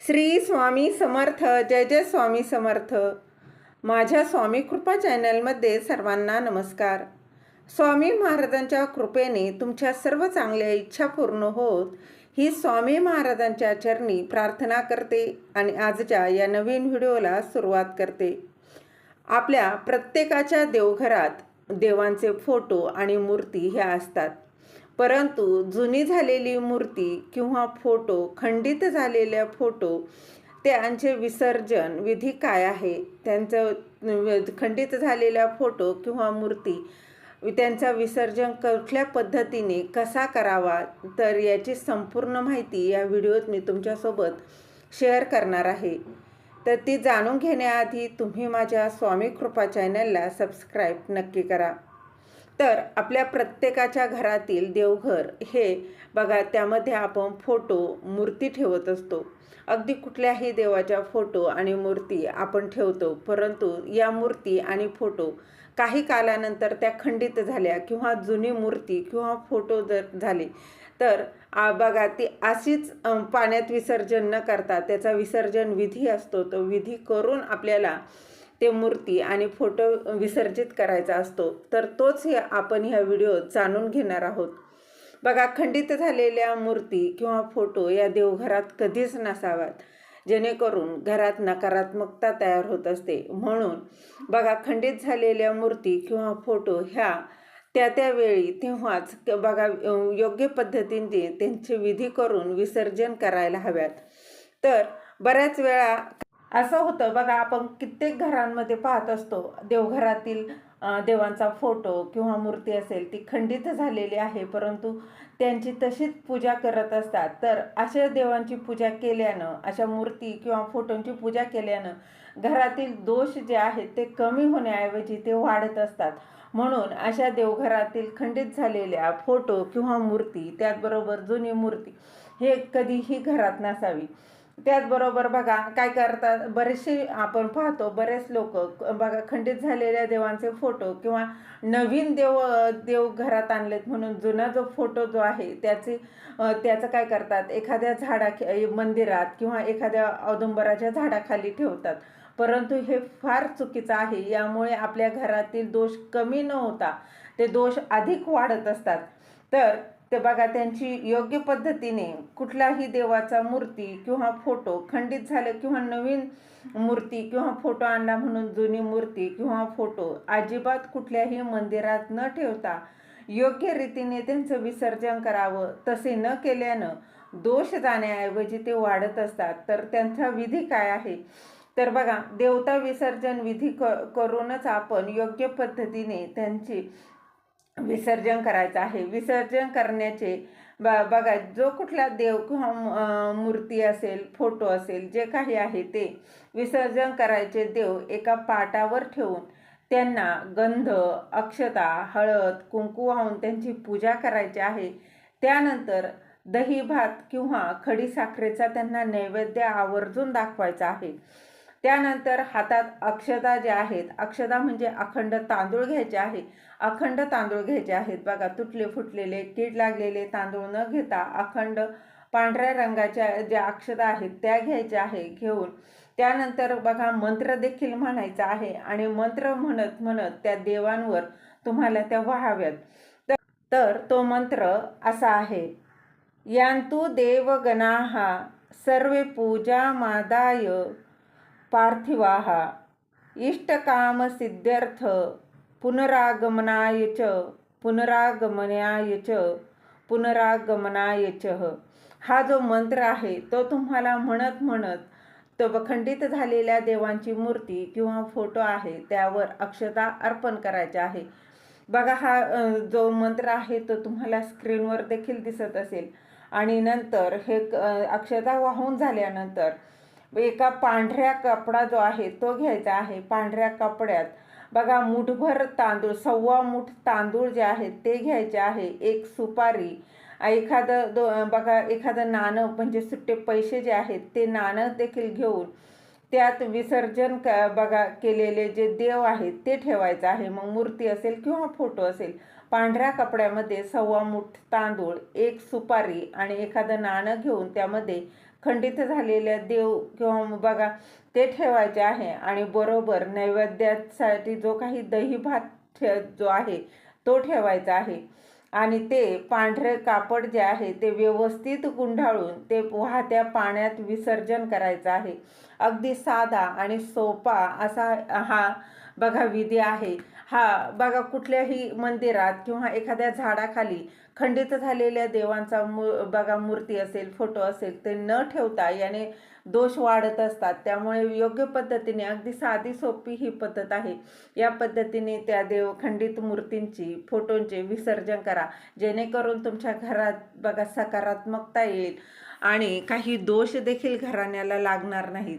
श्री स्वामी समर्थ जय जय स्वामी समर्थ. माझ्या स्वामी कृपा चॅनलमध्ये सर्वांना नमस्कार. स्वामी महाराजांच्या कृपेने तुमच्या सर्व चांगल्या इच्छा पूर्ण होत ही स्वामी महाराजांच्या चरणी प्रार्थना करते आणि आजच्या या नवीन व्हिडिओला सुरुवात करते. आपल्या प्रत्येकाच्या देवघरात देवांचे फोटो आणि मूर्ती ह्या असतात. परंतु जुनी झालेली मूर्ती किंवा फोटो खंडित झालेल्या फोटो त्यांचे विसर्जन विधी काय आहे? त्यांचं खंडित झालेल्या फोटो किंवा मूर्ती त्यांचा विसर्जन कुठल्या पद्धतीने कसा करावा? तर याची संपूर्ण माहिती या व्हिडिओत मी तुमच्यासोबत शेअर करणार आहे. तर ती जाणून घेण्याआधी तुम्ही माझ्या स्वामी कृपा चॅनलला सबस्क्राईब नक्की करा. तर आपल्या प्रत्येकाच्या घरातील देवघर हे बघा त्यामध्ये आपण फोटो मूर्ती ठेवत असतो. अगदी कुठल्याही देवाच्या फोटो आणि मूर्ती आपण ठेवतो परंतु या मूर्ती आणि फोटो काही कालानंतर त्या खंडित झाल्या किंवा जुनी मूर्ती किंवा फोटो जर झाले तर बघा ती अशीच पाण्यात विसर्जन न करता त्याचा विसर्जन विधी असतो. तो विधी करून आपल्याला ते मूर्ती आणि फोटो विसर्जित करायचा असतो तर तोच हे आपण ह्या व्हिडिओत जाणून घेणार आहोत. बघा खंडित झालेल्या मूर्ती किंवा फोटो या देवघरात कधीच नसाव्यात. जेणेकरून घरात नकारात्मकता तयार होत असते. म्हणून बघा खंडित झालेल्या मूर्ती किंवा फोटो ह्या त्या त्या वेळी तेव्हाच बघा योग्य पद्धतीने त्यांचे विधी करून विसर्जन करायला हव्यात. तर बऱ्याच वेळा असं होतं. बघा आपण कित्येक घरांमध्ये पाहत असतो. देवघरातील देवांचा फोटो किंवा मूर्ती असेल ती खंडित झालेली आहे परंतु त्यांची तशीच पूजा करत असतात. तर अशा देवांची पूजा केल्यानं अशा मूर्ती किंवा फोटोंची पूजा केल्यानं घरातील दोष जे आहेत ते कमी होण्याऐवजी ते वाढत असतात. म्हणून अशा देवघरातील खंडित झालेल्या फोटो किंवा मूर्ती त्याचबरोबर जुनी मूर्ती हे कधीही घरात नसावी. त्याचबरोबर बघा काय करतात बरेचसे आपण पाहतो बरेच लोक बघा खंडित झालेल्या देवांचे फोटो किंवा नवीन देव देव घरात आणलेत म्हणून जुना जो फोटो जो आहे त्याचे त्याचं काय करतात एखाद्या झाडा मंदिरात किंवा एखाद्या औदुंबराच्या झाडाखाली ठेवतात. परंतु हे फार चुकीचं आहे यामुळे आपल्या घरातील दोष कमी न होता ते दोष अधिक वाढत असतात. तर ते बघा त्यांची योग्य पद्धतीने कुठलाही देवाचा मूर्ती किंवा फोटो खंडित झालं किंवा नवीन मूर्ती किंवा फोटो आणला म्हणून जुनी मूर्ती किंवा फोटो अजिबात कुठल्याही मंदिरात न ठेवता योग्य रीतीने त्यांचं विसर्जन करावं तसे न केल्यानं दोष जाण्याऐवजी ते वाढत असतात. तर त्यांचा विधी काय आहे? तर बघा देवता विसर्जन विधी क करूनच आपण योग्य पद्धतीने त्यांची विसर्जन करायचं आहे. विसर्जन करण्याचे ब बघा जो कुठला देव किंवा मूर्ती असेल फोटो असेल जे काही आहे ते विसर्जन करायचे देव एका पाटावर ठेवून त्यांना गंध अक्षता हळद कुंकू वाहून त्यांची पूजा करायची आहे. त्यानंतर दही भात किंवा खडी साखरेचा त्यांना नैवेद्य आवर्जून दाखवायचा आहे. त्यानंतर हातात अक्षता ज्या आहेत अक्षता म्हणजे अखंड तांदूळ घ्यायचे आहे. अखंड तांदूळ घ्यायचे आहेत. बघा तुटले फुटलेले कीड लागलेले तांदूळ न घेता अखंड पांढऱ्या रंगाच्या ज्या अक्षता आहेत त्या घ्यायच्या आहे घेऊन. त्यानंतर बघा मंत्र देखील म्हणायचा आहे आणि मंत्र म्हणत म्हणत त्या देवांवर तुम्हाला त्या व्हाव्यात. तर- तर तो मंत्र असा आहे यांतु देवगणा सर्वे पूजा मादाय पार्थिवाः। इष्टकामसिद्ध्यर्थ पुनरागमनाय च पुनरागमनाय च पुनरागमनाय च। हा जो मंत्र आहे तो तुम्हाला म्हणत म्हणत तो खंडित झालेल्या देवांची मूर्ती किंवा फोटो आहे त्यावर अक्षता अर्पण करायचे आहे. बघा हा जो मंत्र आहे तो तुम्हाला स्क्रीनवर देखील दिसत असेल. आणि नंतर हे क- अक्षता वाहून झाल्यानंतर एका पांढऱ्या कपडा जो आहे तो घ्यायचा आहे पांढऱ्या कपड्यात. बघा मुठभर तांदूळ सव्वा मुठ तांदूळ जे आहेत ते घ्यायचे आहे एक सुपारी. एखादं दो बघा एखादं नाणं म्हणजे सुट्टे पैसे जे आहेत ते नाणं देखील घेऊन त्यात विसर्जन क बघा केलेले जे देव आहेत ते ठेवायचं आहे. मग मूर्ती असेल किंवा फोटो असेल पांढऱ्या कपड्यामध्ये सव्वा मुठ तांदूळ एक सुपारी आणि एखादं नाणं घेऊन त्यामध्ये खंडित झालेल्या देव किंवा बघा ते ठेवायचे आहे. आणि बरोबर नैवेद्यासाठी जो काही दही भात ठे जो आहे तो ठेवायचा आहे. आणि ते पांढरे कापड जे आहे ते व्यवस्थित गुंढाळून ते वाहत्या पाण्यात विसर्जन करायचं आहे. अगदी साधा आणि सोपा असा हा बघा विधी आहे. हा बघा कुठल्याही मंदिरात किंवा एखाद्या झाडाखाली खंडित झालेल्या देवांचा मू बघा मूर्ती असेल फोटो असेल ते न ठेवता याने दोष वाढत असतात. त्यामुळे योग्य पद्धतीने अगदी साधी सोपी ही पद्धत आहे. या पद्धतीने त्या देव खंडित मूर्तींची फोटोंचे विसर्जन करा. जेणेकरून तुमच्या घरात बघा सकारात्मकता येईल आणि काही दोष देखील घराण्याला लागणार नाहीत.